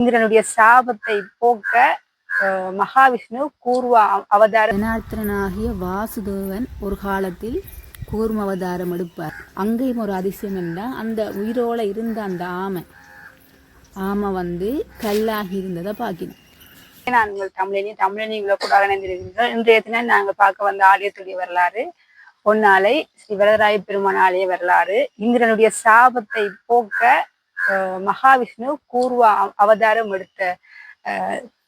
இந்திரனுடைய சாபத்தை போக்க மகாவிஷ்ணு கூர்வ அவ- அவதாரம் ஜனார்த்தனாகிய வாசுதேவன் ஒரு காலத்தில் கூர்ம அவதாரம் எடுப்பார். அங்கேயும் ஒரு அதிசயம் என்றால் அந்த உயிரோட இருந்த அந்த ஆமை. ஆமை வந்து கல்லாகி இருந்ததை பார்க்கணும். நான் உங்கள் தமிழனி தமிழனி விழக்கூடாக இணைந்திருக்கிறீர்கள் இன்றைய தினம் நாங்கள் பார்க்க வந்த ஆலயத்துடைய வரலாறு பொன்னாலை ஸ்ரீ வரதராய பெருமான் ஆலய வரலாறு இந்திரனுடைய சாபத்தை போக்க மகாவிஷ்ணு கூர்வ அவ- அவதாரம் எடுத்த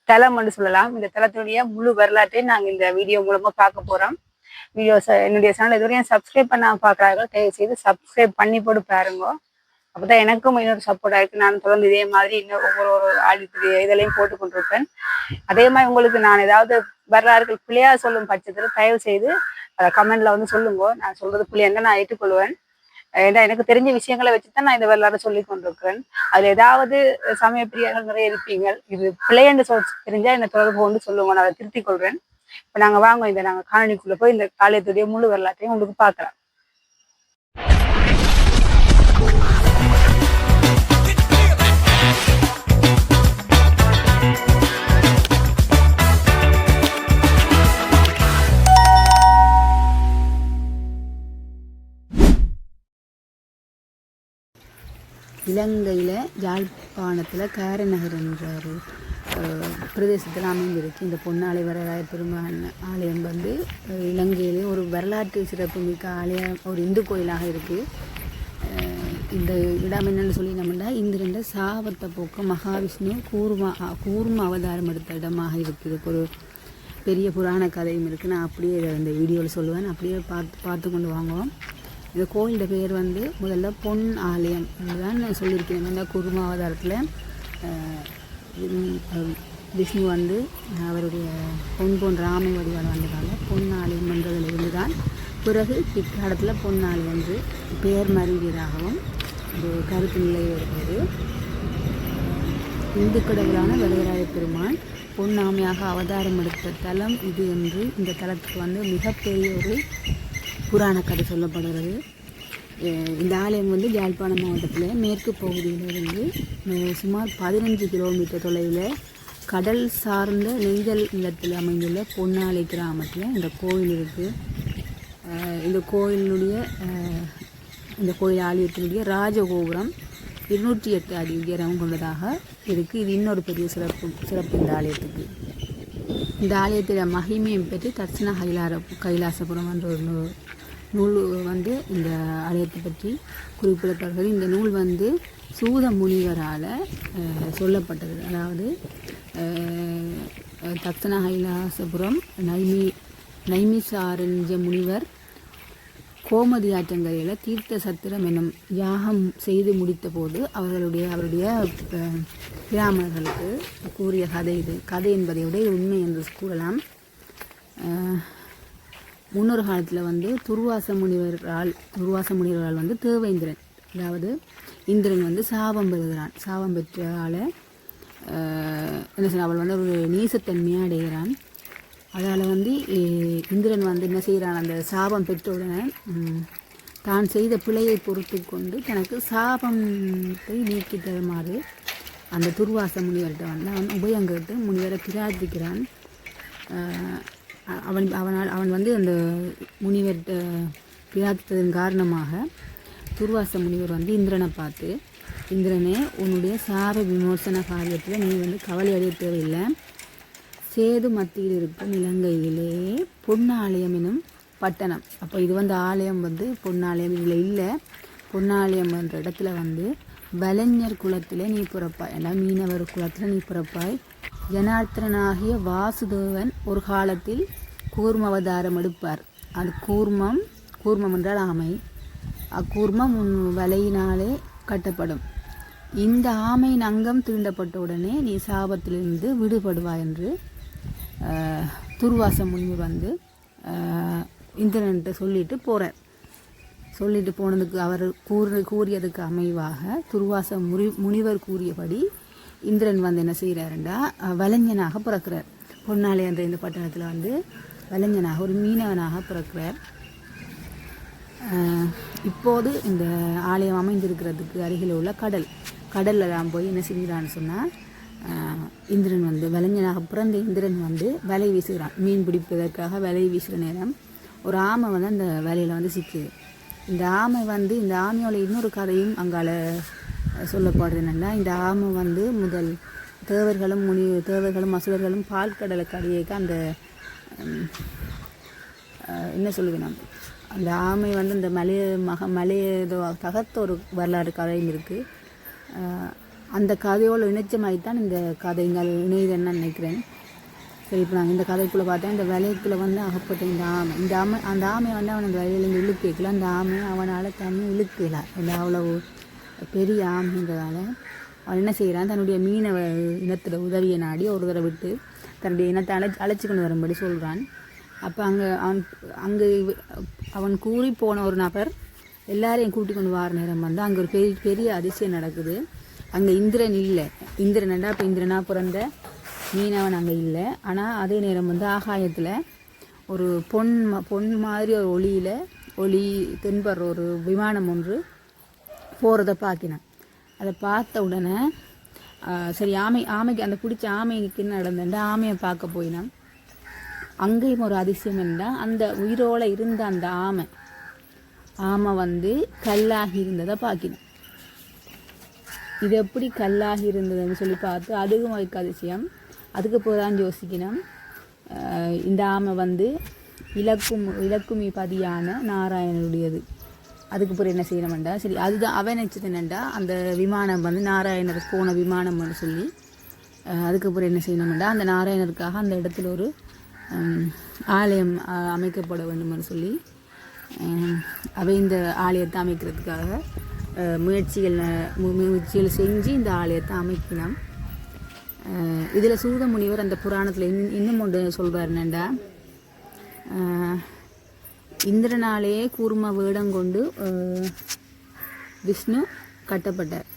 தலம் என்று சொல்லலாம். இந்த தலத்தினுடைய முழு வரலாற்றை நாங்கள் இந்த வீடியோ மூலமா பார்க்க போறோம். வீடியோ என்னுடைய சேனல் இதுவரையும் சப்ஸ்கிரைப் பண்ணாம பார்க்குறாங்க தயவு செய்து சப்ஸ்கிரைப் பண்ணி போட்டு பாருங்க. அப்பதான் எனக்கும் இன்னொரு சப்போர்ட்டாக இருக்குது நான் தொடர்ந்து இதே மாதிரி இன்னும் ஒவ்வொரு ஒரு ஆடித்துடைய இதெல்லாம் போட்டு கொண்டிருப்பேன். அதே மாதிரி உங்களுக்கு நான் ஏதாவது வரலாறுகள் பிள்ளையா சொல்லும் பட்சத்தில் தயவு செய்து அதை கமெண்ட்ல வந்து சொல்லுங்க. நான் சொல்றது பிள்ளைங்க நான் ஏற்றுக்கொள்வேன். ஏன்னா எனக்கு தெரிஞ்ச விஷயங்களை வச்சுதான் நான் இந்த வரலாறு சொல்லி கொண்டிருக்கிறேன். அதுல ஏதாவது சமய பிரியர்கள் நிறைய இருப்பீங்க. இது பிள்ளைன்னு சொல் தெரிஞ்சா என்ன தொடர்பு கொண்டு சொல்லுங்க. நான் அதை திருத்திக் கொள்றேன். இப்ப நாங்க வாங்க இந்த நாங்க காணொலிக்குள்ள போய் இந்த காலையத்துடைய முழு வரலாற்றையும் உங்களுக்கு பார்க்கலாம். இலங்கையில் யாழ்ப்பாணத்தில் காரநகர் என்ற ஒரு பிரதேசத்தில் அமைந்திருக்கு. இந்த பொன்னாலை வரலாறு பெருமான் ஆலயம் வந்து இலங்கையிலே ஒரு வரலாற்று சிறப்புமிக்க ஆலயம் ஒரு இந்து கோயிலாக இருக்குது இந்த இடம் என்னென்னு சொல்லி நம்மண்டா இந்திரண்ட சாபத்தை போக்க மகாவிஷ்ணு கூர்மா கூர்ம அவதாரம் எடுத்த இடமாக இருக்குது. ஒரு பெரிய புராண கதையும் இருக்குது நான் அப்படியே இதை இந்த வீடியோவில் சொல்லுவேன். அப்படியே பார்த்து பார்த்து கொண்டு வாங்குவோம் இந்த கோயிலோட பேர் வந்து முதல்ல பொன் ஆலயம் தான் நான் சொல்லியிருக்கேன் இந்த குரும அவதாரத்தில் விஷ்ணு வந்து அவருடைய பொன் போன்ற ராமை வடிவால் வந்ததால் பொன் ஆலயம் என்றதில் இருந்து தான் பிறகு பிற்காலத்தில் பொன் ஆலயம் என்று பெயர் மருவியதாகவும் ஒரு கருத்து நிலை வருகிறது. இந்து கடவுளான வரதராய பெருமான் பொன்னாமையாக அவதாரம் எடுத்த தலம் இது என்று இந்த தலத்துக்கு வந்து மிகப்பெரிய ஒரு புராண கதை சொல்லப்படுகிறது. இந்த ஆலயம் வந்து யாழ்ப்பாணம் மாவட்டத்தில் மேற்கு பகுதியிலிருந்து சுமார் பதினஞ்சு கிலோமீட்டர் தொலைவில் கடல் சார்ந்த நெய்தல் நிலத்தில் அமைந்துள்ள பொன்னாலை கிராமத்தில் இந்த கோயில் இருக்குது இந்த கோயிலுடைய இந்த கோயில் ஆலயத்தினுடைய ராஜகோபுரம் இருநூற்றி எட்டு அடி உயரம் கொண்டதாக இருக்குது இது இன்னொரு பெரிய சிறப்பு சிறப்பு இந்த ஆலயத்துக்கு. இந்த ஆலயத்தில் மகிமையை பற்றி தட்சிண கைலார கைலாசபுரம் என்ற ஒரு நூல் வந்து இந்த ஆலயத்தை பற்றி குறிப்பிடப்படுகிறது. இந்த நூல் வந்து சூத முனிவரால் சொல்லப்பட்டது. அதாவது அஹ், தட்சிண கைலாசபுரம் நைமி நைமிசாரஞ்ச முனிவர் கோமதி ஆற்றங்கரையில் தீர்த்த சத்திரம் என்னும் யாகம் செய்து முடித்த போது அவர்களுடைய அவருடைய அஹ், பிராமணர்களுக்கு கூறிய கதை இது. கதை என்பதை விட உண்மை என்று கூறலாம். முன்னொரு காலத்தில் வந்து துர்வாச முனிவரால் துர்வாச முனிவரால் வந்து தேவேந்திரன். அதாவது இந்திரன் வந்து சாபம் பெறுகிறான். சாபம் பெற்றால என்ன சொல்ல அவள் வந்து ஒரு நீசத்தன்மையாக அடைகிறான். அதால் வந்து இந்திரன் வந்து என்ன செய்கிறான் அந்த சாபம் பெற்றவுடனே தான் செய்த பிழையை பொறுத்து கொண்டு தனக்கு சாபத்தை நீக்கி தருமாறு அந்த துர்வாச முனிவர்கிட்ட வந்து அவன் உபயங்கிட்டு முனிவரை பிரார்த்திக்கிறான். அவன் அவனால் அவன் வந்து அந்த முனிவர் பிரார்த்தித்ததன் காரணமாக துர்வாச முனிவர் வந்து இந்திரனை பார்த்து இந்திரனே உன்னுடைய சாப விமோசன காரியத்தில் நீ வந்து கவலை அடைய தேவையில்லை. சேது மத்தியில் இருக்கும் இலங்கையிலே பொன்னாலயம் எனும் பட்டணம். அப்போ இது வந்து ஆலயம் வந்து பொன்னாலயம் இதில் இல்லை. பொன்னாலயம் என்ற இடத்துல வந்து வலைஞர் குலத்திலே நீ பிறப்பாய். எல்லாம் மீனவர் குலத்தில் நீ பிறப்பாய். ஜனார்த்தனாகிய வாசுதேவன் ஒரு காலத்தில் கூர்ம அவதாரம் எடுப்பார். அது கூர்மம் கூர்மம் என்றால் ஆமை. அக்கூர்மம் உன் வலையினாலே கட்டப்படும். இந்த ஆமையின் அங்கம் தீண்டப்பட்ட உடனே நீ சாபத்திலிருந்து விடுபடுவாய் என்று துர்வாசம் துர்வாச முனிவர் வந்து இந்திரன்கிட்ட சொல்லிட்டு போகிறார் சொல்லிட்டு போனதுக்கு அவர் கூறு கூறியதுக்கு அமைவாக துருவாச முனி முனிவர் கூறியபடி இந்திரன் வந்து என்ன செய்கிறாருண்டா வலைஞனாக பிறக்கிறார். பொன்னாளி என்ற இந்த பட்டணத்தில் வந்து வலைஞனாக ஒரு மீனவனாக பிறக்கிறார். இப்போது இந்த ஆலயம் அமைந்திருக்கிறதுக்கு அருகில் உள்ள கடல் கடலில் தான் போய் என்ன செய்கிறான்னு சொன்னால் இந்திரன் வந்து வலைஞனாக பிறந்த இந்திரன் வந்து வலை வீசுகிறான். மீன் பிடிப்பதற்காக வலை வீசுகிற நேரம் ஒரு ஆமை வந்து அந்த வலையில் வந்து சிக்குது. இந்த ஆமை வந்து இந்த ஆமையோட இன்னொரு கதையும் அங்கால சொல்லப்படுறது என்னென்னா இந்த ஆமை வந்து முதல் தேவர்களும் முனி தேவர்களும் அசுரர்களும் பால் கடலை அடியேக்க அந்த என்ன சொல்லுவேன் நான் அந்த ஆமை வந்து இந்த மலைய மக மலைய ஏதோ தகர்த்த ஒரு வரலாறு கதையும் இருக்குது அந்த கதையோடு இணைச்சமாகி தான் இந்த கதைகள் இணையுதுன்னு நினைக்கிறேன். சரி இப்போ நாங்கள் இந்த கதைக்குள்ளே பார்த்தா இந்த வலைக்குள்ளே வந்து அகப்பட்ட இந்த ஆமை. இந்த ஆமை அந்த ஆமை வந்து அவன் அந்த வலையிலேருந்து வைக்கல. அந்த ஆமை அவனால் தண்ணி இழுக்கல. இல்லை அவ்வளவு பெரிய ஆமைன்றதால அவன் என்ன செய்கிறான் தன்னுடைய மீனவ இனத்தில் உதவியை நாடி ஒரு தடவை விட்டு தன்னுடைய இனத்தை அழைச்சி அழைச்சி கொண்டு வரும்படி சொல்கிறான் அப்போ அங்கே அவன் அங்கே அவன் கூறி போன ஒரு நபர் எல்லாரையும் கூட்டி கொண்டு வர நேரம் வந்து அங்கே ஒரு பெரிய பெரிய அதிசயம் நடக்குது. அங்கே இந்திரன் இல்லை. இந்திரனடா இப்போ இந்திரனாக பிறந்த மீனவன் அங்கே இல்லை. ஆனால் அதே நேரம் வந்து ஆகாயத்தில் ஒரு பொன் பொன் மாதிரி ஒரு ஒளியில் ஒளி தென்படுற ஒரு விமானம் ஒன்று போகிறத பார்க்கினான் அதை பார்த்த உடனே சரி ஆமை ஆமைக்கு அந்த பிடிச்ச ஆமைக்கு என்ன நடந்தேன்டா ஆமையை பார்க்க போயினான். அங்கேயும் ஒரு அதிசயம் என்றால் அந்த உயிரோட இருந்த அந்த ஆமை ஆமை வந்து கல்லாகி இருந்ததை பார்க்கினேன் இது எப்படி கல்லாகி இருந்ததுன்னு சொல்லி பார்த்து அதுவும் அதுக்கு அதிசயம். அதுக்கு போதான் யோசிக்கணும். இந்த ஆமை வந்து இலக்கும் இலக்குமி பதியான நாராயணனுடையது அதுக்கு பிறகு என்ன செய்யணும்டா சரி அதுதான் அவன் நினச்சது என்னண்டா அந்த விமானம் வந்து நாராயணர் போன விமானம்னு சொல்லி அதுக்கு பிறகு என்ன செய்யணும்டா அந்த நாராயணருக்காக அந்த இடத்துல ஒரு ஆலயம் அமைக்கப்பட வேண்டும்னு சொல்லி அவை இந்த ஆலயத்தை அமைக்கிறதுக்காக முயற்சிகள் முயற்சிகள் செஞ்சு இந்த ஆலயத்தை அமைக்கினான் இதில் சூத முனிவர் அந்த புராணத்தில் இன் இன்னும் ஒன்று சொல்கிறார் என்னண்டா? இந்திரனாலேயே கூர்ம வேடம் கொண்டு விஷ்ணு கட்டப்பட்டார்.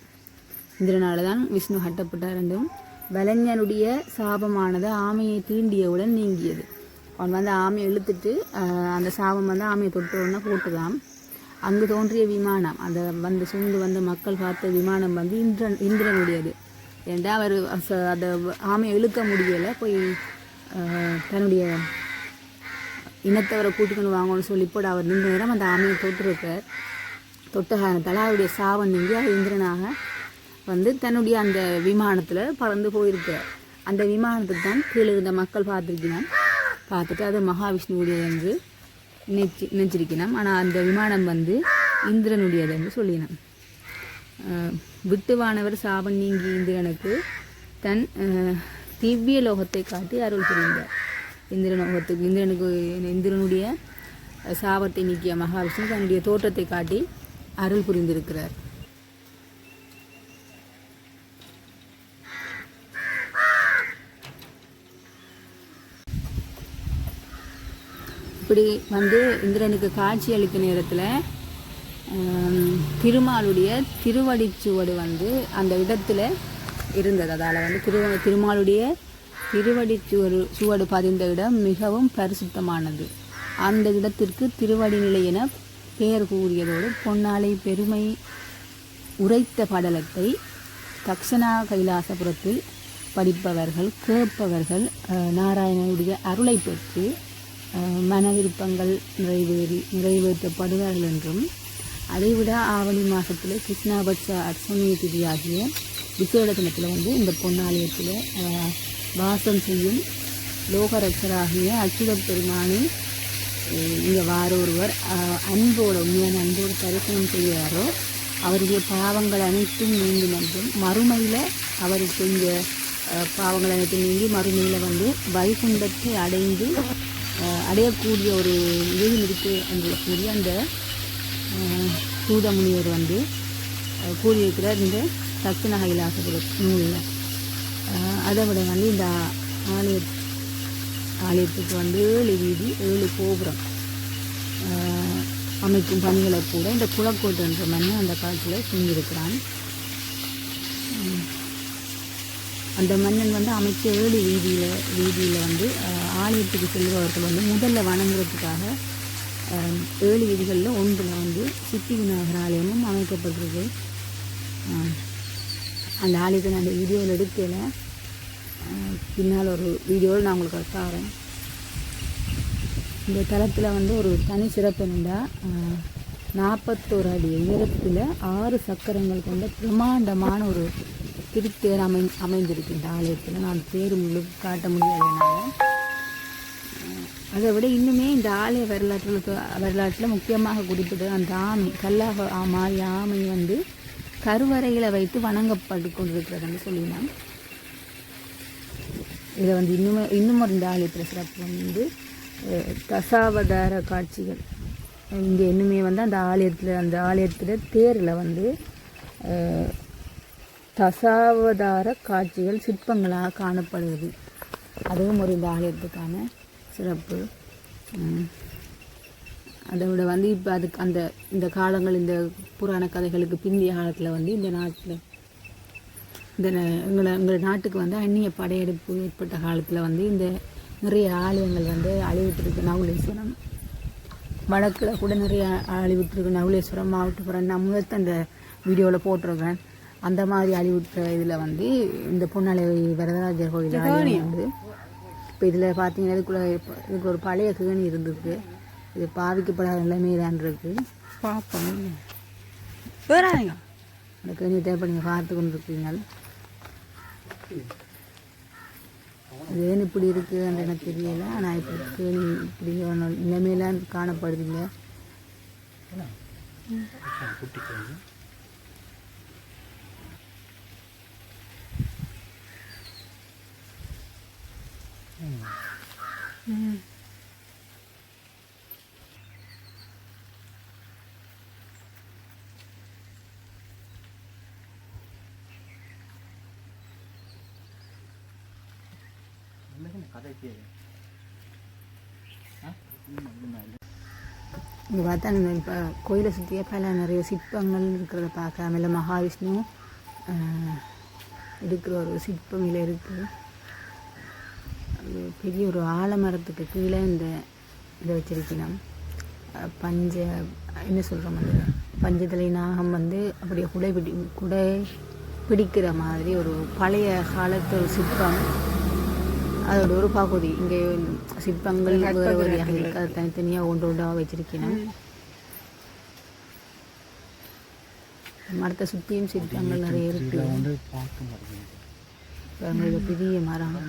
இந்திரனால தான் விஷ்ணு கட்டப்பட்டார் என்றும் வலைஞனுடைய சாபமானது ஆமையை தீண்டியவுடன் நீங்கியது. அவன் வந்து ஆமையை இழுத்துட்டு அந்த சாபம் வந்து ஆமையை தொட்ட உடனே போட்டுதான். அங்கு தோன்றிய விமானம் அந்த வந்து சூழ்ந்து வந்த மக்கள் பார்த்த விமானம் வந்து இந்திரன் இந்திரனுடையது. ஏன்டா அவர் அச- அதை ஆமையை இழுக்க முடியலை போய் தன்னுடைய இனத்தவரை கூட்டிக்கொண்டு வாங்கன்னு சொல்லி போட அவர் நின்ற நேரம் அந்த ஆமையை தொட்டிருக்கார். தொட்ட காரணத்தால் அவருடைய சாவன் நீங்கி அவர் இந்திரனாக வந்து தன்னுடைய அந்த விமானத்தில் பறந்து போயிருக்கார் அந்த விமானத்துக்கு தான் கீழே இருந்த மக்கள் பார்த்துருக்கிறான். பார்த்துட்டு அது மகாவிஷ்ணுவுடைய என்று நினைச்சி நினைச்சிருக்கணும் ஆனால் அந்த விமானம் வந்து இந்திரனுடையது என்று சொல்லினான். விட்டுவானவர் சாபம் நீங்கி இந்திரனுக்கு தன் திவ்ய லோகத்தை காட்டி அருள் புரிந்தார். இந்திரலோகத்துக்கு இந்திரனுக்கு இந்திரனுடைய சாபத்தை நீக்கிய மகாவிஷ்ணு தன்னுடைய தோற்றத்தை காட்டி அருள் புரிந்திருக்கிறார். இப்படி வந்து இந்திரனுக்கு காட்சி அளித்த நேரத்தில் திருமாலுடைய திருவடிச்சுவடு வந்து அந்த இடத்துல இருந்தது. அதால் வந்து திரு திருமாலுடைய திருவடிச்சுவடு சுவடு பதிந்த இடம் மிகவும் பரிசுத்தமானது. அந்த இடத்திற்கு திருவடி நிலை என பெயர் கூறியதோடு பொன்னாலை பெருமை உரைத்த படலத்தை தக்ஷணா கைலாசபுரத்தில் படிப்பவர்கள் கேட்பவர்கள் நாராயணனுடைய அருளை பெற்று மன விருப்பங்கள் நிறைவேறி நிறைவேற்றப்படுவார்கள் என்றும் அதைவிட ஆவணி மாதத்தில் கிருஷ்ணாபட்ச அர்ச்சமய திதி ஆகிய விசேட தினத்தில் வந்து இந்த பொன்னாலயத்தில் வாசம் செய்யும் லோகரட்சராகிய அச்சுத பெருமானின் இங்கே வார ஒருவர் அன்போடு அன்போட உண்மையான அன்போடு தரிசனம் செய்கிறாரோ அவருடைய பாவங்கள் அனைத்தும் நீங்கி என்றும் மறுமையில் அவருக்கு செஞ்ச பாவங்கள் அனைத்தும் நீங்கி மறுமையில் வந்து வைகுண்டத்தை அடைந்து அடையக்கூடிய ஒரு இதுவும் இருக்குது என்று கூறி அந்த சூதமுனிவர் வந்து கூறியிருக்கிற கூறியிருக்கிறார் இந்த தட்சிண கைலாசபுர நூலில். அதை விட வந்து இந்த ஆலய ஆலயத்துக்கு வந்து ஏழு வீதி ஏழு கோபுரம் அமைக்கும் பணிகளை கூட இந்த குளக்கோட்டு என்ற மன்னன் அந்த காலத்தில் செஞ்சிருக்கிறான். அந்த மன்னன் வந்து அமைச்ச ஏழு வீதியில் வீதியில் வந்து ஆலயத்துக்கு செல்பவர்கள் வந்து முதல்ல வணங்குறதுக்காக ஏழு வீதிகளில் ஒன்றில் வந்து சித்தி விநாயகர் ஆலயமும் அமைக்கப்பட்டிருக்கு அந்த ஆலயத்தை நான் அந்த வீடியோவில் எடுக்கல. பின்னால் ஒரு வீடியோவில் நான் உங்களுக்கு தாரேன். இந்த தளத்தில் வந்து ஒரு தனி சிறப்பு என்னென்னா நாற்பத்தோரு அடி உயரத்தில் ஆறு சக்கரங்கள் கொண்ட பிரம்மாண்டமான ஒரு திருத்தேர் அமை அமைந்திருக்கு இந்த ஆலயத்தில். நான் பேர் முழு காட்ட முடியாது என்னால். அதை விட இன்னுமே இந்த ஆலய வரலாற்றில் வரலாற்றில் முக்கியமாக குறிப்பிட்டது அந்த ஆமை கல்லாக ஆமாய் ஆமை வந்து கருவறையில் வைத்து வணங்கப்பட்டு கொண்டிருக்கிறதுன்னு சொல்லினான் இதை வந்து இன்னுமே இன்னும் ஒரு இந்த ஆலயத்தில் சிறப்பு வந்து தசாவதார காட்சிகள். இங்கே இன்னுமே வந்து அந்த ஆலயத்தில் அந்த ஆலயத்தில் தேரில் வந்து தசாவதார காட்சிகள் சிற்பங்களாக காணப்படுகிறது அதுவும் ஒரு இந்த ஆலயத்துக்கான சிறப்பு. அதை விட வந்து இப்போ அதுக்கு அந்த இந்த காலங்கள் இந்த புராண கதைகளுக்கு பிந்திய காலத்தில் வந்து இந்த நாட்டில் இந்த எங்களை எங்கள் நாட்டுக்கு வந்து அந்நிய படையெடுப்பு ஏற்பட்ட காலத்தில் வந்து இந்த நிறைய ஆலயங்கள் வந்து அழிவிட்டிருக்கு. நவுலேஸ்வரம் வடக்கில் கூட நிறைய அழிவிட்டிருக்கு. நவுலேஸ்வரம் மாவட்டபுரம் நான் முதல்ல அந்த வீடியோவில் போட்டிருக்கேன். அந்த மாதிரி அழிவுற்ற இதில் வந்து இந்த பொன்னாலை வரதராஜர் கோயில் வந்து இப்போ இதில் பார்த்தீங்கன்னா இதுக்குள்ள இப்ப- இதுக்கு ஒரு பழைய கேணி இருந்திருக்கு. இது பாவிக்கப்படாத நிலைமைதான் இருக்கு பார்ப்போம் வேறாங்க அந்த கேணியை இப்போ நீங்கள் பார்த்து கொண்டு இருக்கீங்க ஏன் இப்படி இருக்குன்னு எனக்கு தெரியல. ஆனால் இப்போ கேணி இப்படி ஒரு நிலைமையெல்லாம் காணப்படுதுங்க. இங்கே பார்த்தா நம்ம இப்போ கோயிலை சுற்றியே பல நிறைய சிற்பங்கள் இருக்கிறத பார்க்க மேலே மகாவிஷ்ணு இருக்கிற ஒரு சிற்பம் இதில் இருக்குது அது பெரிய ஒரு ஆலமரத்துக்கு கீழே இந்த இதை வச்சிருக்கணும். பஞ்ச என்ன சொல்கிறோம் அந்த பஞ்சதலை நாகம் வந்து அப்படியே குடை பிடி குடை பிடிக்கிற மாதிரி ஒரு பழைய காலத்து ஒரு சிற்பம். அதோட ஒரு பகுதி. இங்கே சிற்பங்கள் வேறு வழியாக இருக்கு. அது தனித்தனியாக ஒன்று ஒன்றாக வச்சிருக்கணும். மரத்தை சுற்றியும் சிற்பங்கள் நிறைய இருக்கு. பாருங்க, இது பெரிய மரம்.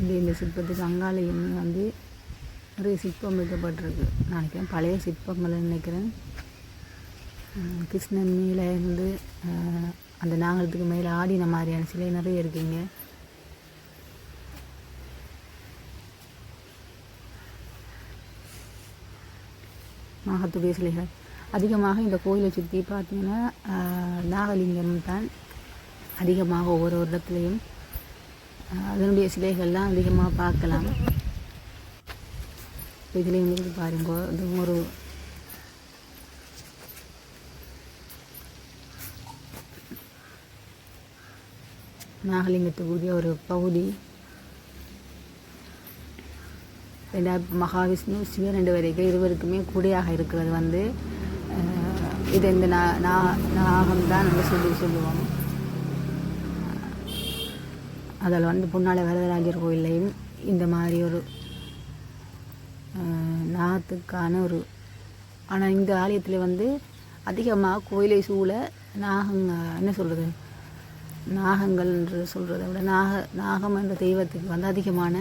இந்த இந்த சிற்பத்துக்கு அங்காலையும் வந்து நிறைய சிற்பம் வைக்கப்பட்டிருக்கு. நான் நினைக்கிறேன் பழைய சிற்பங்கள் நினைக்கிறேன். கிருஷ்ணன் மேலே இருந்து அந்த நாகரத்துக்கு மேலே ஆடின மாதிரியான சிலை நிறைய இருக்குங்க நாகத்துடைய சிலைகள். அதிகமாக இந்த கோயிலை சுற்றி பார்த்தீங்கன்னா ஆஹ், நாகலிங்கம் தான் அதிகமாக ஒவ்வொரு இடத்துலையும் அதனுடைய சிலைகள்லாம் அதிகமாக பார்க்கலாம். இதுலேயும் இருக்கு பாருங்க இது ஒரு நாகலிங்கத்துக்குரிய ஒரு பகுதி. ரெண்டாயிரம் மகாவிஷ்ணு சிவன் ரெண்டு வரைக்கும் இருவருக்குமே கூடையாக இருக்கிறது வந்து. இது இந்த நா நா- நாகம் தான் நம்ம சொல்லி சொல்லுவோம் அதில் வந்து புன்னால வரதராஜர் கோயில்லையும் இந்த மாதிரி ஒரு நாகத்துக்கான ஒரு ஆனால் இந்த ஆலயத்தில் வந்து அதிகமாக கோயிலை சூழ நாகங்க என்ன சொல்கிறது நாகங்கள் என்று சொல்கிறத விட நாக நாகம் என்ற தெய்வத்துக்கு வந்து அதிகமான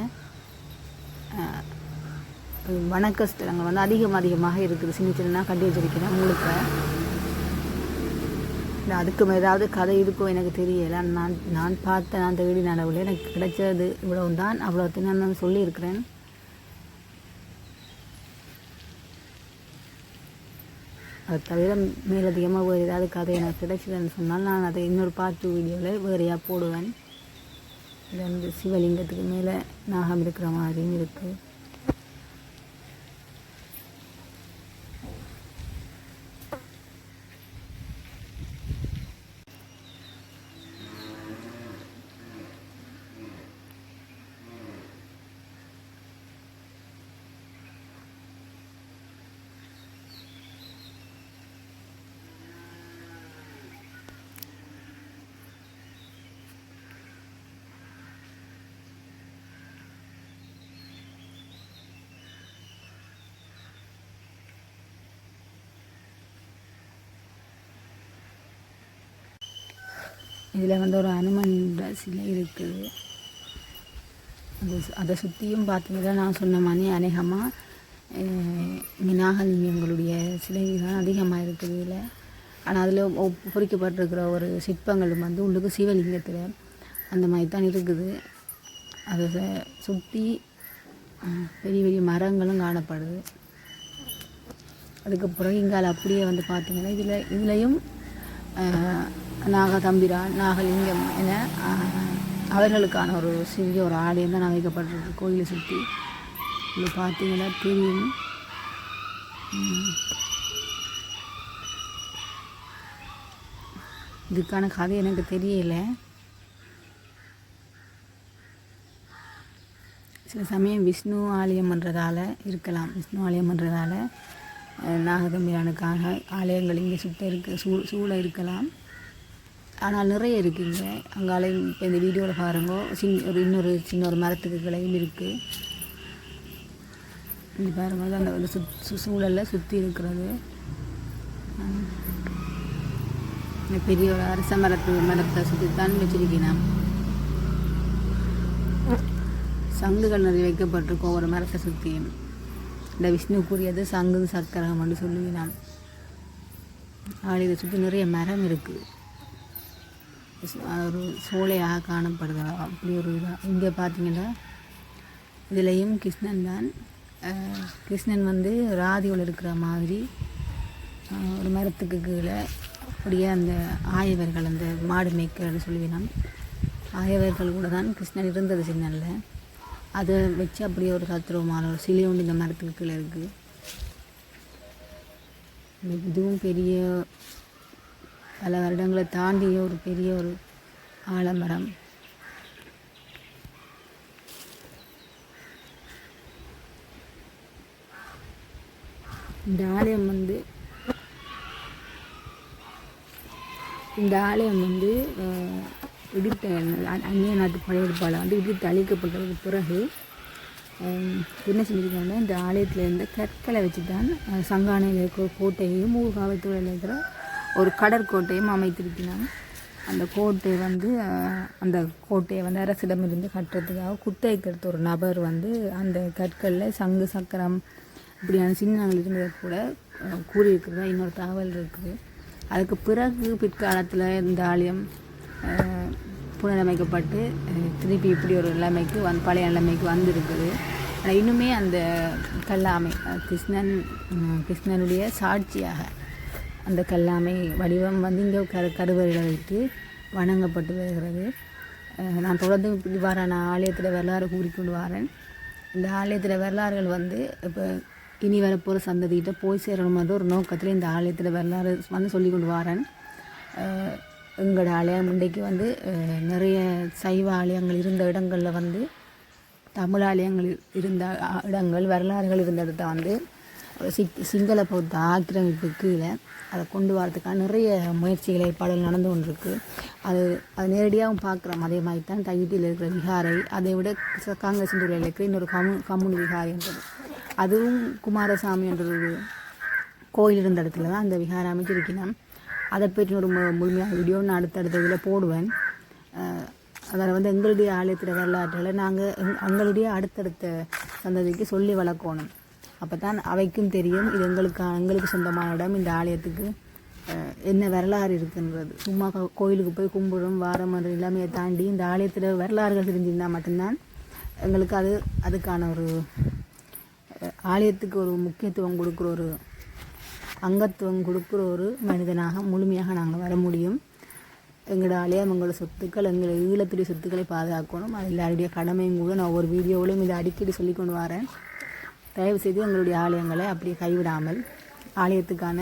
வணக்க ஸ்தலங்கள் வந்து அதிகம் அதிகமாக இருக்குது சின்ன சின்ன கட்டி வச்சிருக்கிறேன் முழுக்க இல்லை அதுக்கும் ஏதாவது கதை இருக்கோ எனக்கு தெரியலை. நான் நான் பார்த்த நான் தேடி நடவில் எனக்கு கிடைச்சது இவ்வளவு தான் அவ்வளோ நான் சொல்லியிருக்கிறேன். அது தவிர மேலதிகமாக வேறு ஏதாவது கதை எனக்கு கிடைச்சதுன்னு சொன்னால் நான் அதை இன்னொரு பார்ட் வீடியோவில் வேறையாக போடுவேன். இது வந்து சிவலிங்கத்துக்கு மேலே நாகம் இருக்கிற மாதிரியும் இருக்குது இதில் வந்து ஒரு அனுமன் சிலை இருக்குது. அது அதை சுற்றியும் பார்த்தீங்கன்னா நான் சொன்ன மாதிரி அநேகமாக விநாகலிங்கங்களுடைய சிலைகள் தான் அதிகமாக இருக்குது இதில். ஆனால் அதில் பொறிக்கப்பட்டிருக்கிற ஒரு சிற்பங்களும் வந்து உள்ளுக்கு சிவலிங்கத்தில் அந்த மாதிரி தான் இருக்குது. அதை சுற்றி பெரிய பெரிய மரங்களும் காணப்படுது. அதுக்கப்புறம் இங்கால அப்படியே வந்து பார்த்தீங்கன்னா இதில் இதுலேயும் நாகதம்பிரான் நாகலிங்கம் என அவர்களுக்கான ஒரு சிறிய ஒரு ஆலயம் தான் அமைக்கப்பட்டிருக்கு கோயிலை சுற்றி இது பார்த்தீங்கன்னா தெரியும். இதுக்கான கதை எனக்கு தெரியல. சில சமயம் விஷ்ணு ஆலயம் பண்ணுறதால இருக்கலாம். விஷ்ணு ஆலயம் பண்ணுறதால நாகதம்பிரானுக்காக ஆலயங்கள் இங்கே சுத்த இருக்க சூ சூழ இருக்கலாம். ஆனால் நிறைய இருக்குங்க அங்கால இப்போ இந்த வீடியோவில் பாருங்கோ. சின் ஒரு இன்னொரு சின்ன ஒரு மரத்துக்கு கிளையும் இருக்குது இது பாருங்கள் அது அந்த சுத் சு- சூழலில் சுற்றி இருக்கிறது. பெரிய ஒரு அரச மரத்து மரத்தை சுற்றி தான் வச்சிருக்கேன் சங்குகள் நிறைய வைக்கப்பட்டிருக்கும் ஒரு மரத்தை சுற்றியும் இந்த விஷ்ணுக்குரியது சங்கு சக்கரம் என்று சொல்லுவினான். ஆலயத்தை சுற்றி நிறைய மரம் இருக்குது. ஒரு சோலையாக காணப்படுது? அப்படி ஒரு இதாக இங்கே பார்த்தீங்கன்னா இதுலேயும் கிருஷ்ணன் தான் கிருஷ்ணன் வந்து ராதியோல் இருக்கிற மாதிரி ஒரு மரத்துக்கு கீழே அப்படியே அந்த ஆயவர்கள் அந்த மாடு மேய்க்கிறன்னு சொல்லுவினான். ஆயவர்கள் கூட தான் கிருஷ்ணன் இருந்தது சின்னல்ல அதை வச்சு அப்படியே ஒரு தத்துருவமான ஒரு சிலை ஒன்று இந்த மரத்துக்கு கீழே இருக்குது இதுவும் பெரிய பல வருடங்களை தாண்டிய ஒரு பெரிய ஒரு ஆலமரம். இந்த ஆலயம் வந்து இந்த ஆலயம் வந்து அஹ், அந்நிய நாட்டு படையெடுப்பால் வந்து இடித்து அழிக்கப்பட்டதுக்கு பிறகு என்ன செஞ்சுருக்காங்கன்னா இந்த ஆலயத்தில் இருந்த கற்களை வச்சு தான் சங்கானையில் இருக்கிற கோட்டையையும் ஊர்காவத்தூரில் இருக்கிற ஒரு கடற்கோட்டையும் அமைத்திருக்கிறாங்க. அந்த கோட்டை வந்து அந்த கோட்டையை வந்து அரசிடமிருந்து கட்டுறதுக்காக குத்தகைக்கிறது ஒரு நபர் வந்து அந்த கற்களில் சங்கு சக்கரம் இப்படியான சின்னங்கள் இருந்ததை கூட கூறியிருக்கிறதா இன்னொரு தகவல் இருக்குது. அதுக்கு பிறகு பிற்காலத்தில் இந்த ஆலயம் புனரமைக்கப்பட்டு திருப்பி இப்படி ஒரு நிலைமைக்கு வந் பழைய நிலைமைக்கு வந்திருக்குது. ஆனால் இன்னுமே அந்த கல்லாமை கிருஷ்ணன் கிருஷ்ணனுடைய சாட்சியாக அந்த கல்லாமை வடிவம் வந்து இங்கே கரு கருவறையில் வைத்து வணங்கப்பட்டு வருகிறது. நான் தொடர்ந்து இவ்வாறான ஆலயத்தில் வரலாறு கூறிக்கொண்டு வரேன். இந்த ஆலயத்தில் வரலாறுகள் வந்து இப்போ இனி வரப்போகிற சந்ததிகிட்ட போய் சேரணுன்ற ஒரு நோக்கத்தில் இந்த ஆலயத்தில் வரலாறு வந்து சொல்லி கொண்டு வரேன் எங்களோட ஆலயம் இன்றைக்கு வந்து நிறைய சைவ ஆலயங்கள் இருந்த இடங்களில் வந்து தமிழ் ஆலயங்கள் இருந்த இடங்கள் வரலாறுகள் இருந்த இடத்த வந்து சிக் சிங்கள பௌத்த ஆக்கிரமிப்பு கீழே அதை கொண்டு வரதுக்கான நிறைய முயற்சிகள் ஏற்பாடுகள் நடந்து கொண்டிருக்கு. அது அது நேரடியாகவும் பார்க்குறோம். அதே மாதிரி தான் தையிட்டியில் இருக்கிற விகாரை அதை விட காங்கிரஸ் துறையில் இருக்கிற இன்னொரு கமு கம்முனி விகாரின்றது அதுவும் குமாரசாமி என்ற ஒரு கோயில் இருந்த இடத்துல தான் அந்த விகாரம் அமைச்சிருக்கிறான் அதை பற்றி ஒரு முழுமையான வீடியோ நான் அடுத்தடுத்த இதில் போடுவேன். அதில் வந்து எங்களுடைய ஆலயத்தில் வரலாற்றில் நாங்கள் எங்களுடைய அடுத்தடுத்த சந்ததிக்கு சொல்லி வளர்க்கணும். அப்போ தான் அவைக்கும் தெரியும் இது எங்களுக்கு எங்களுக்கு சொந்தமான இடம் இந்த ஆலயத்துக்கு என்ன வரலாறு இருக்குன்றது. சும்மா கோயிலுக்கு போய் கும்பிடும் வாரம் எல்லாமே தாண்டி இந்த ஆலயத்தில் வரலாறுகள் தெரிஞ்சிருந்தால் மட்டும்தான் எங்களுக்கு அது அதுக்கான ஒரு ஆலயத்துக்கு ஒரு முக்கியத்துவம் கொடுக்குற ஒரு அங்கத்துவம் கொடுக்குற ஒரு மனிதனாக முழுமையாக நாங்கள் வர முடியும். எங்களோட ஆலயம் சொத்துக்கள் எங்களை ஈழத்துடைய சொத்துக்களை பாதுகாக்கணும். அது எல்லாருடைய கடமையும் கூட நான் ஒவ்வொரு வீடியோவிலும் இதை அடிக்கடி சொல்லி கொண்டு வரேன். தயவு செய்து எங்களுடைய ஆலயங்களை அப்படியே கைவிடாமல் ஆலயத்துக்கான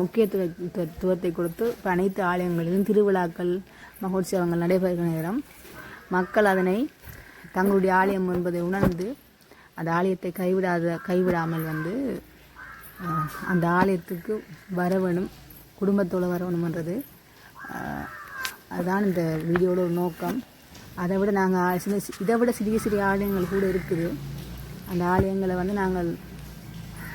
முக்கியத்துவத்துவத்தை கொடுத்து இப்போ அனைத்து ஆலயங்களிலும் திருவிழாக்கள் மகோத்சவங்கள் நடைபெறுகிற நேரம் மக்கள் அதனை தங்களுடைய ஆலயம் என்பதை உணர்ந்து அந்த ஆலயத்தை கைவிடாத கைவிடாமல் வந்து அந்த ஆலயத்துக்கு வரவணும் குடும்பத்தோடு வரவணுமன்றது. அதுதான் இந்த வீடியோட நோக்கம். அதை விட நாங்கள் சின்ன இதை விட சிறிய சிறிய ஆலயங்கள் கூட இருக்குது. அந்த ஆலயங்களை வந்து நாங்கள்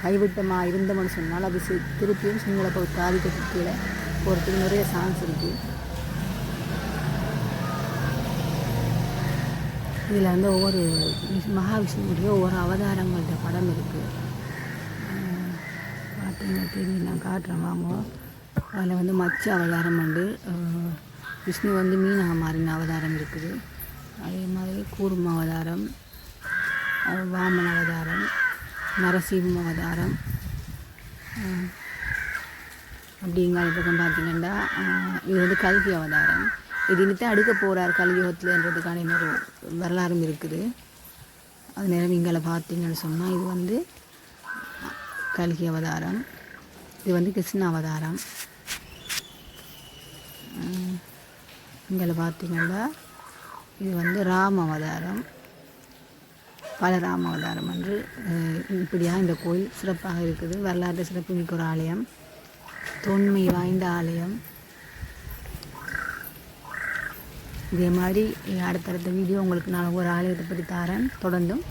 கைவிட்டமாக இருந்தோம்னு சொன்னால் அது சி திருப்பியும் சிங்களை பகுதி ஆதிக்கத்துக்கு கீழே போகிறதுக்கு நிறைய சான்ஸ் இருக்குது இதில் வந்து ஒவ்வொரு மகாவிஷ்ணுடைய ஒவ்வொரு அவதாரங்கள்ட படம் இருக்குது பார்த்தீங்கன்னா தெரியும் நான் காட்டுறேன் வாங்க. அதில் வந்து மச்ச அவதாரம் உண்டு. விஷ்ணு வந்து மீனாக மாறின அவதாரம் இருக்குது. அதே மாதிரி கூர்ம அவதாரம் வாமன் வாமன அவதாரம் நரசிம்ம அவதாரம். அப்படிங்கிற பக்கம் பார்த்தீங்கன்னா இது வந்து கல்கி அவதாரம். இது இன்னத்தை அடுக்க போகிறார் கலியுகத்தில்ன்றதுக்கான இன்னொரு வரலாறும் இருக்குது. அது நேரம் இங்கே பார்த்தீங்கன்னு சொன்னால் இது வந்து கல்கி அவதாரம். இது வந்து கிருஷ்ண அவதாரம். இங்கே பார்த்தீங்கன்னா இது வந்து ராம அவதாரம். பலராம அவதாரம் என்று இப்படியாக இந்த கோயில் சிறப்பாக இருக்குது. வரலாற்று சிறப்புமிக்க ஒரு ஆலயம். தொன்மை வாய்ந்த ஆலயம். இதே மாதிரி அடுத்தடுத்த வீடியோ உங்களுக்கு நான் ஒரு ஆலயத்தை பற்றி தரேன். தொடர்ந்தும்